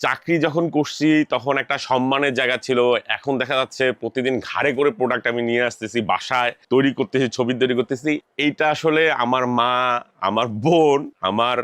চাকরি যখন করছি, তখন একটা সম্মানের জায়গা ছিল। এখন দেখা যাচ্ছে প্রতিদিন ঘাড়ে করে প্রোডাক্ট আমি নিয়ে আসতেছি, বাসায় তৈরি করতেছি, ছবি তৈরি করতেছি। এইটা আসলে আমার মা, আমার বোন, আমার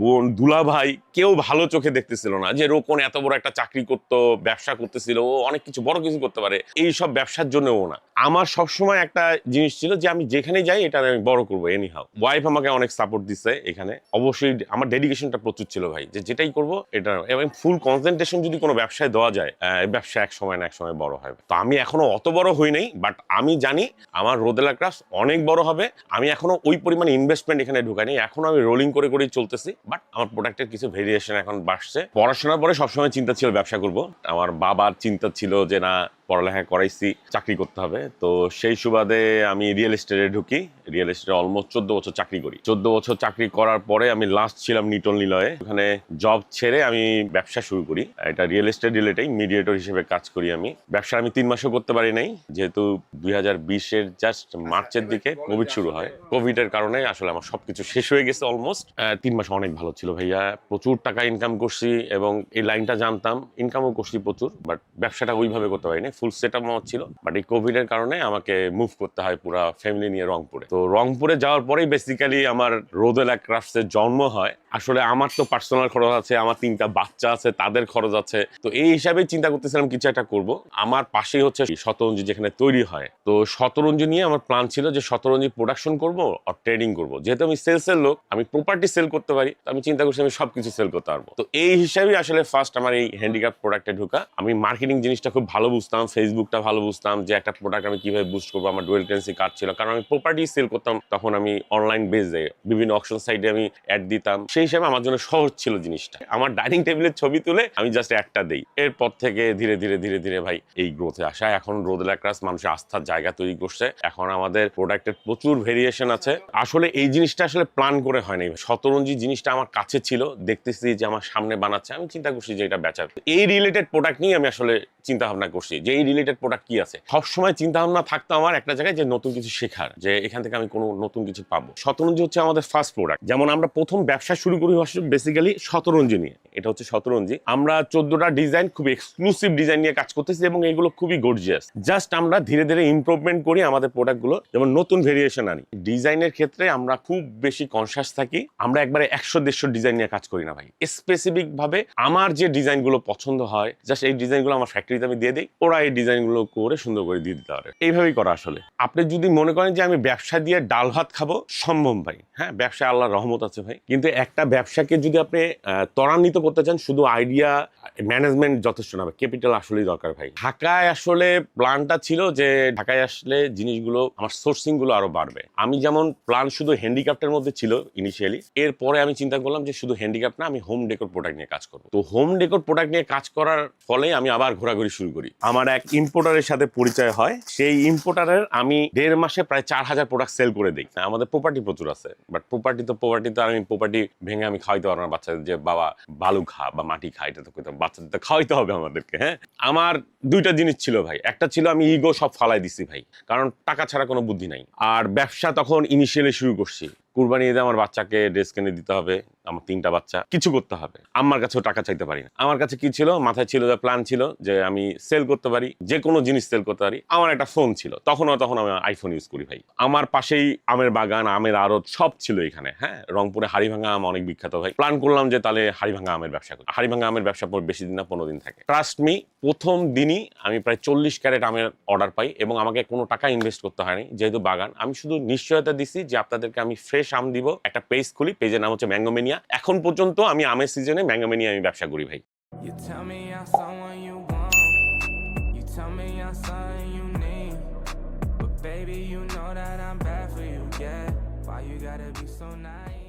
বোন দুলা ভাই কেউ ভালো চোখে দেখতেছিল না যে রোকন এত বড় একটা চাকরি করতো, ব্যবসা করতেছিল, ও অনেক কিছু, বড় কিছু করতে পারে। এই সব ব্যবসার জন্য ও না। আমার সবসময় একটা জিনিস ছিল যে আমি যেখানে যাই এটা আমি বড় করব এনি হাও ওয়াইফ আমাকে অনেক সাপোর্ট দিছে এখানে। অবশ্যই আমার ডেডিকেশনটা প্রচুর ছিল ভাই, যে যেটাই করব এটা এবং ফুল কনসেন্ট্রেশন যদি কোনো ব্যবসায় দেওয়া যায় ব্যবসা এক সময় না এক সময় বড় হবে তো আমি এখনও অত বড় হই নাই বাট আমি জানি আমার রোদেলা ক্রাফট অনেক বড় হবে। আমি এখনও ওই পরিমাণে ইনভেস্টমেন্ট এখানে ঢুকাইনি। এখনও আমি রোলিং করে করেই চলতেছি বাট আমার প্রোডাক্টের কিছু ভেরিয়েশন এখন বাড়ছে। পড়াশোনার পরে সবসময় চিন্তা ছিল ব্যবসা করব। আমার বাবার চিন্তা ছিল যে, না পড়ালেখা করাইছি, চাকরি করতে হবে। তো সেই সুবাদে আমি রিয়েল এস্টেটে ঢুকি। রিয়েল এস্টেটে অলমোস্ট চোদ্দ বছর চাকরি করি। চোদ্দ বছর চাকরি করার পরে আমি লাস্ট ছিলাম নিটন নিলয়ে ওখানে জব ছেড়ে আমি ব্যবসা শুরু করি। এটা রিয়েল এস্টেট রিলেটেড মিডিয়েটর হিসেবে কাজ করি আমি। ব্যবসা আমি তিন মাসও করতে পারি নাই। যেহেতু দুই হাজার বিশের জাস্ট মার্চের দিকে কোভিড শুরু হয়। কোভিড এর কারণে আসলে আমার সবকিছু শেষ হয়ে গেছে অলমোস্ট তিন মাস অনেক ভালো ছিল ভাইয়া। প্রচুর টাকা ইনকাম করছি এবং এই লাইনটা জানতাম। ইনকামও করছি প্রচুর বাট ব্যবসাটা ওইভাবে করতে পারিনি। ফুল সেট আপ ছিল বাট এই কোভিড এর কারণে আমাকে মুভ করতে হয় পুরা ফ্যামিলি নিয়ে রংপুরে। তো রংপুরে যাওয়ার পরেই বেসিক্যালি আমার রোদেলা ক্রাফটসের জন্ম হয়। আসলে আমার তো পার্সোনাল খরচ আছে, আমার তিনটা বাচ্চা আছে, তাদের খরচ আছে। তো এই হিসাবে চিন্তা করতেছিলাম কিছু একটা করব। আমার পাশেই হচ্ছে শতরঞ্জি যেখানে তৈরি হয়। তো শতরঞ্জি নিয়ে আমার প্ল্যান ছিল যে শতরঞ্জি প্রোডাকশন করব আর ট্রেডিং করব। যেহেতু আমি সেলসের লোক, আমি প্রপার্টি সেল করতে পারি, তো আমি চিন্তা করছি আমি সবকিছু সেল করতে পারব। তো এই হিসাবেই আসলে ফার্স্ট আমার এই হ্যান্ডিক্রাফট প্রোডাক্টে ঢোকা। আমি মার্কেটিং জিনিসটা খুব ভালো বুঝতাম ফেসবুকটা ভালো বুঝতাম যে একটা প্রোডাক্ট আমি কীভাবে বুস্ট করব, আমার ডুয়েল কারেন্সি কার্ড ছিল। কারণ আমি প্রপার্টি সেল করতাম, তখন আমি অনলাইন বেজে বিভিন্ন অপশন সাইটে আমি অ্যাড দিতাম। সেই হিসাবে আমার জন্য সহজ ছিল জিনিসটা। আমার ডাইনিং টেবিলের ছবি তুলে আমি জাস্ট একটা দেই। এরপর থেকে ধীরে ধীরে ধীরে ধীরে ভাই এই গ্রোথে আসা। এখন ক্রাস মানুষের আস্থার জায়গা তৈরি করছে। এখন আমাদের প্রোডাক্টের প্রচুর ভেরিয়েশন আছে। আসলে এই জিনিসটা আসলে প্ল্যান করে হয় নাই শতরঞ্জি জিনিসটা আমার কাছে ছিল। দেখতেছি যে আমার সামনে বানাচ্ছে। আমি চিন্তা করছি যে এটা বেচার এই রিলেটেড প্রোডাক্ট নিয়ে আমি আসলে চিন্তা ভাবনা করছি যে এই রিলেটেড প্রোডাক্ট কি আছে? সবসময় চিন্তা ভাবনা থাকতো আমার একটা জায়গায় যে নতুন কিছু শেখার, যে এখান থেকে আমি কোনো নতুন কিছু পাবো। শতরঞ্জি হচ্ছে আমাদের ফার্স্ট প্রোডাক্ট যেমন আমরা প্রথম ব্যবসা শুরু করি হচ্ছে বেসিক্যালি শতরঞ্জি নিয়ে। এটা হচ্ছে শতরঞ্জি। আমরা চোদ্দটা ডিজাইন খুব এক্সক্লুসিভ ডিজাইন নিয়ে কাজ করতেছি এবং এগুলো খুবই গর্জিয়াস জাস্ট আমরা ধীরে ধীরে ইমপ্রুভমেন্ট করি আমাদের প্রোডাক্টগুলো যেমন নতুন ভেরিয়েশন আনি। ডিজাইনের ক্ষেত্রে আমরা খুব বেশি কনসিয়াস থাকি। আমরা একবারে একশো, দেড়শো ডিজাইন নিয়ে কাজ করি না ভাই। স্পেসিফিক ভাবে আমার যে ডিজাইনগুলো পছন্দ হয় জাস্ট এই ডিজাইনগুলো আমার ফ্যাক্টরিতে আমি দিয়ে দিই, ওরা এই ডিজাইনগুলো করে সুন্দর করে দিয়ে দিতে পারে। এইভাবেই করা আসলে। আপনি যদি মনে করেন যে আমি ব্যবসা দিয়ে ডাল ভাত খাব, সম্ভব ভাই। হ্যাঁ ব্যবসায় আল্লাহর রহমত আছে ভাই। কিন্তু একটা ব্যবসাকে যদি আপনি ত্বরান্বিত করতে চান, শুধু আইডিয়া ম্যানেজমেন্ট যথেষ্ট না ক্যাপিটাল আসলেই দরকার ভাই। ঢাকায় আসলে প্ল্যানটা ছিল যে, ঢাকায় আসলে জিনিসগুলো, আমার সোর্সিংগুলো আরও বাড়বে। আমি যেমন প্ল্যান শুধু হ্যান্ডিক্রাফটের মধ্যে ছিল ইনিশিয়ালি এরপরে আমি চিন্তা করলাম যে, শুধু হ্যান্ডিক্রাফট না, আমি হোম ডেকোর প্রোডাক্ট নিয়ে কাজ করব। তো হোম ডেকোর প্রোডাক্ট নিয়ে কাজ করার ফলে আমি আবার ঘোরাঘুরি শুরু করি। আমার এক ইম্পোর্টারের সাথে পরিচয় হয়। সেই ইম্পোর্টারের আমি দেড় মাসে প্রায় চার হাজার প্রোডাক্ট সেল করে দিই। আমাদের প্রপার্টি প্রচুর আছে বাট প্রপার্টি তো প্রপার্টি তো আমি প্রপার্টি ভেঙে আমি খাওয়াইতে পারব না, বাচ্চাদের যে বাবা বালু খা বা মাটি খা, এটা তো বাচ্চাদের তো খাওয়াইতে হবে আমাদেরকে হ্যাঁ? আমার দুইটা জিনিস ছিল ভাই, একটা ছিল আমি ইগো সব ফালাই দিছি ভাই, কারণ টাকা ছাড়া কোনো বুদ্ধি নাই। আর ব্যবসা তখন ইনিশিয়ালি শুরু করছি। কুরবানি ঈদে আমার বাচ্চাকে ড্রেস কিনে দিতে হবে, আমার তিনটা বাচ্চা, কিছু করতে হবে। আমার কাছেও টাকা চাইতে পারি না। আমার কাছে কি ছিল? মাথায় ছিল যে প্ল্যান ছিল যে আমি সেল করতে পারি, যে কোনো জিনিস সেল করতে পারি। আমার একটা ফোন ছিল। তখনও তখন আমি আইফোন ইউজ করি ভাই। আমার পাশেই আমের বাগান, আমের আড়ত সব ছিল এখানে হ্যাঁ? রংপুরে হাড়িভাঙা আম অনেক বিখ্যাত ভাই। প্ল্যান করলাম যে তাহলে হাড়িভাঙা আমের ব্যবসা করি। হাড়িভাঙা আমের ব্যবসা বেশি দিন না, পনেরো দিন থাকে। ট্রাস্ট মি প্রথম দিনই আমি প্রায় চল্লিশ ক্যারেট আমের অর্ডার পাই এবং আমাকে কোনো টাকা ইনভেস্ট করতে হয়নি। যেহেতু বাগান, আমি শুধু নিশ্চয়তা দিছি যে আপনাদেরকে আমি ফ্রেশ পেজের সাম দিব একটা পেজ খুলি পেজের নাম হচ্ছে ম্যাঙ্গোমেনিয়া এখন পর্যন্ত আমি আমের সিজনে ম্যাঙ্গোমেনিয়া আমি ব্যবসা করি ভাই Baby, you know that I'm bad for you, yeah. Why you gotta be so nice?